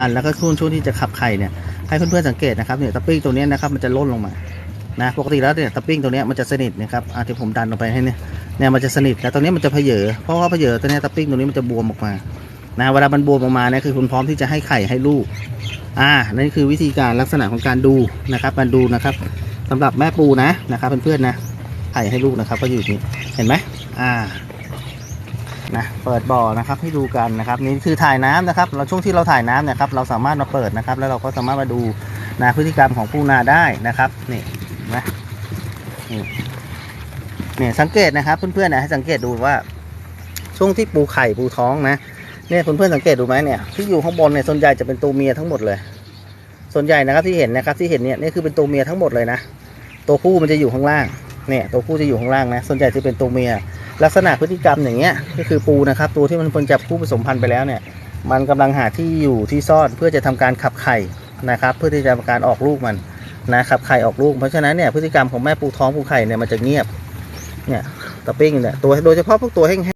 อันแล้วก็ช่วงช่วงที่จะขับไข่เนี่ยให้เพื่อนๆสังเกตนะครับเนี่ยตะปิ้งตัวนี้นะครับมันจะล่นลงมานะปกติแล้วเนี่ยตะปิ้งตัวนี้มันจะสนิทนะครับอาที่ผมดันออกไปให้เนี่ยเนี่ยมันจะสนิทแต่ตัวนี้มันจะเพเยอเพราะว่าเพเยอตัวนี้ตะปิ้งตัวนี้มันจะบวมออกมานะเวลามันบวมออกมาเนี่ยคือคุณพร้อมที่จะให้ไข่ให้ลูกอ่านั่นคือวิธีการลักษณะของการดูนะครับการดูนะครับสำหรับแม่ปูนะนะครับเพื่อนๆนะไข่ให้ลูกนะครับก็อยู่นี่เห็นไหมอ่า นะเปิดบ่อนะครับให้ดูกันนะครับนี่คือถ่ายน้ำนะครับ เราช่วงที่เราถ่ายน้ำเนะครับเราสามารถมาเปิดนะครับ แล้วเราก็สามารถมาดูนะพฤติกรรมของปูนาได้นะครับนี่นะนี่เนี่ยสังเกตนะครับ เพื่อนๆนะให้สังเกตดูว่า ช่วงที่ปูไข่ปูท้องนะเนี่ยเพื่อนๆสังเกตดูไหมเนี่ยที่อยู่ข้างบนเนี่ยส่วนใหญ่จะเป็นตัวเมียทั้งหมดเลย ส่วนใหญ่นะครับที่เห็นนะครับที่เห็นเนี่ยนี่คือเป็นตัวเมียทั้งหมดเลยนะตัวผู้มันจะอยู่ข้างล่างเนี่ยตัวผู้จะอยู่ข้างล่างนะส่วนใหญ่จะเป็นตัวเมีย ลักษณะพฤติกรรมอย่างเงี้ยก็คือปูนะครับตัวที่มันเพิ่งจับคู่ผสมพันธุ์ไปแล้วเนี่ยมันกำลังหาที่อยู่ที่ซ่อนเพื่อจะทำการขับไข่นะครับ เพื่อที่จะทำการออกลูกมันนะขับไข่ออกลูก เพราะฉะนั้นเนี่ยพฤติกรรมของแม่ปูท้องปูไข่เนี่ยมันจะเงียบเนี่ยตะปิ้งเนี่ยตัวโดยเฉพาะพวกตัวแห้ง